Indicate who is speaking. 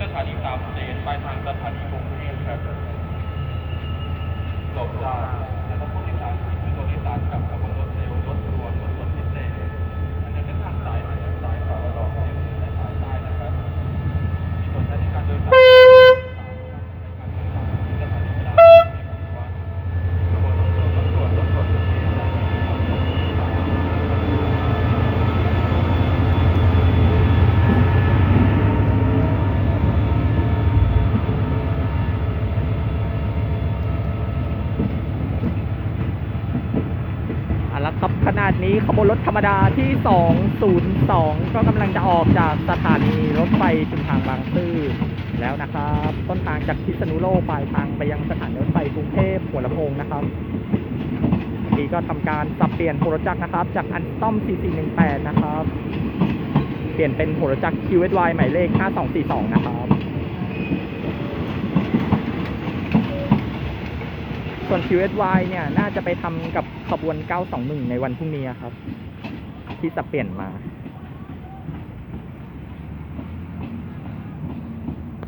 Speaker 1: สถานีสามเสนไปทางสถานีกรุงเทพครับหลบได้แล้วก็ผู้โดยสารที่ขึ้นรถโดยสารกลับขบวนรถเร็วรถด่วนรถรถพิเศษอันนี้เป็นทางสายไหนสายสายรอเที่ยวในสายใต้นะครับมีผลใช้ในการเดินทางในการเดินทางที่สถานีกีฬาในปัจจุบันขบวนรถเร็วรถด่วนรถรถพิเศษและมีขบวนรถโดยสาร
Speaker 2: อะแล้ว ครับขนาดนี้ขบวนรถธรรมดาที่ 202 ก็กำลังจะออกจากสถานีรถไฟชุมทางบางซื่อแล้วนะครับ ต้นทางจากพิษณุโลกปลายทางไปยังสถานีรถไฟกรุงเทพหัวลำโพงนะครับนี่ก็ทำการสับเปลี่ยนโหรจักรนะครับ จากอันต้อม 4418 นะครับ เปลี่ยนเป็นโหรจักร QSY หมายเลข 5242 นะครับ ส่วน QSY เนี่ย น่าจะไปทำกับขบวน 921 ในวันพรุ่งนี้ครับ ที่จะเปลี่ยนมา